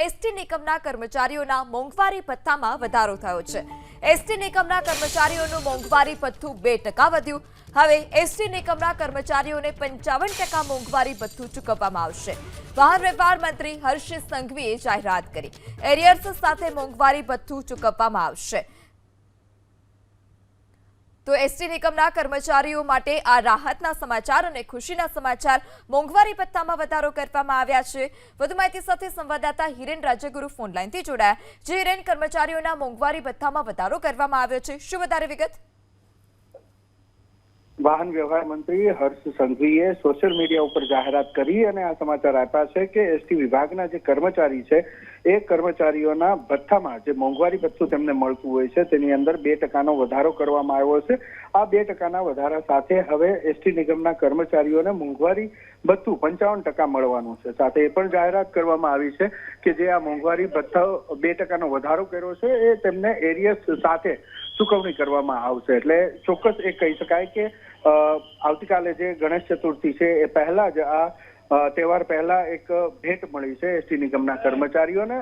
ST નિગમના કર્મચારીઓના મોંઘવારી ભથ્થામાં વધારો થયો છે. એસટી નિગમના કર્મચારીઓનું મોંઘવારી ભથ્થું બે ટકા વધ્યું. હવે એસટી નિગમના કર્મચારીઓને પંચાવન ટકા મોંઘવારી ભથ્થું ચૂકવવામાં આવશે. વાહન વ્યવહાર મંત્રી હર્ષ સંઘવીએ જાહેરાત કરી. એરિયર્સ સાથે મોંઘવારી ભથ્થું ચૂકવવામાં આવશે. તો એસટી નિગમના કર્મચારીઓ માટે આ રાહતના સમાચાર અને ખુશીના સમાચાર મોંઘવારી ભથ્થામાં વધારો કરવામાં આવ્યા છે. વધુ માહિતી સાથે સંવાદદાતા હિરેન રાજ્યગુરુ ફોન લાઈનથી જોડાયા. જે હિરેન, કર્મચારીઓના મોંઘવારી ભથ્થામાં વધારો કરવામાં આવ્યો છે. શું વધારે વિગત? વાહન વ્યવહાર મંત્રી હર્ષ સંઘવીએ સોશિયલ મીડિયા ઉપર જાહેરાત કરી અને આ સમાચાર આપ્યા છે કે એસટી વિભાગના જે કર્મચારી છે, એ કર્મચારીઓના ભથ્થામાં જે મોંઘવારી ભથ્થું તેમને મળતું હોય છે, તેની અંદર બે ટકાનો વધારો કરવામાં આવ્યો છે. આ બે ટકાના વધારા સાથે હવે એસટી નિગમના કર્મચારીઓને મોંઘવારી ભથ્થું પંચાવન ટકા મળવાનું છે. સાથે એ પણ જાહેરાત કરવામાં આવી છે કે જે આ મોંઘવારી ભથ્થા બે ટકાનો વધારો કર્યો છે, એ તેમને એરિયસ સાથે ચૂકવણી કરવામાં આવશે. એટલે ચોક્કસ એ કહી શકાય કે આવતીકાલે જે ગણેશ ચતુર્થી છે, એ પહેલા જ આ તહેવાર પહેલા એક ભેટ મળી છે એસટી નિગમના કર્મચારીઓને.